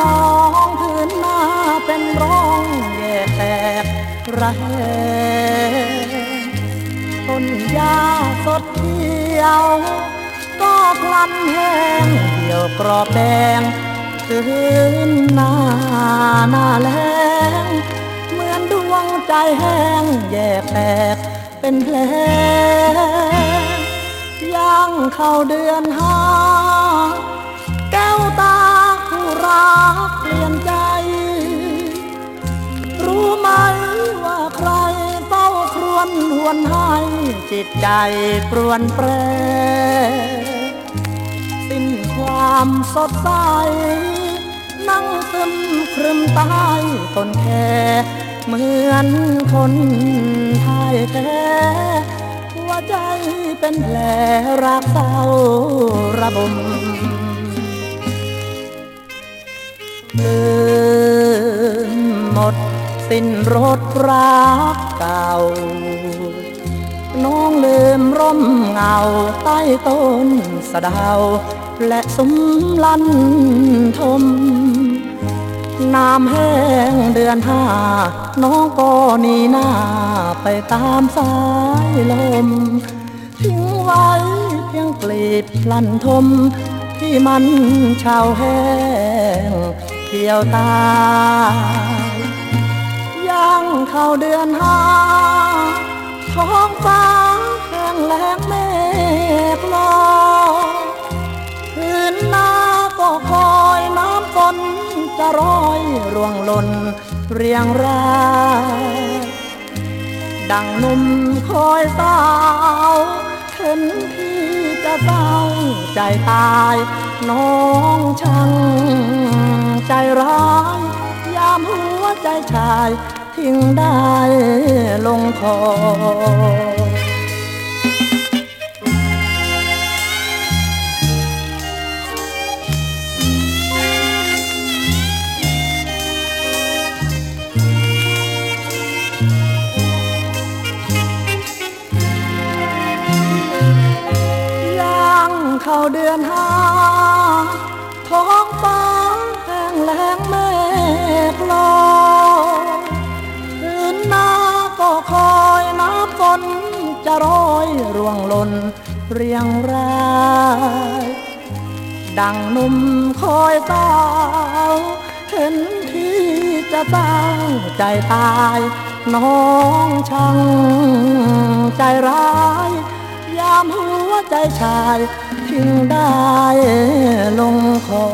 มองพื้นมาเป็นร่องแย่แตกระแหงต้นหญ้าสดเดียว ก็พลันแห้งเดี่ยวกรอบแดงคืนหน้าหน้าแรงเหมือนดวงใจแห้งแย่แตกเป็นแผลย่างเข้าเดือนห้า ครวญหวนให้จิตใจปรวนแปรสิ้นความสดใส นั่งซึมครึมใต้ต้นแค่เหมือนคนไทยแท้หัวใจเป็นแผลรักเศร้าระบมลืมหมด สิ้นรถรักเก่า น้องลืมร่มเงาใต้ต้นสะดาว และสุมลันทม น้ำแห้งเดือนห้า น้องก็นีหน้าไปตามสายลม ทิ้งไว้เพียงกลีบลันทม ที่มันเฉาแห้งเขียวตาย เข้าเดือนห้าท้องฟ้าแห้งแล้งเมฆลอยคืนน้าก็คอยน้ำฝนจะร้อยร่วงหล่นเรียงรายดังนุ่มคอยสาวเห็นที่จะเศร้าใจตาย น้องช่างใจร้ายยามหัวใจชาย ทิ้งได้ลงคอย่างเข้าเดือนห้า ก็คอยน้ำฝนจะโรยร่วงหล่นเรียงรายดังหนุ่มคอยสาวเห็นที่จะเศร้าใจตายน้องช่างใจร้าย ยามหัวใจชายทิ้งได้ลงคอ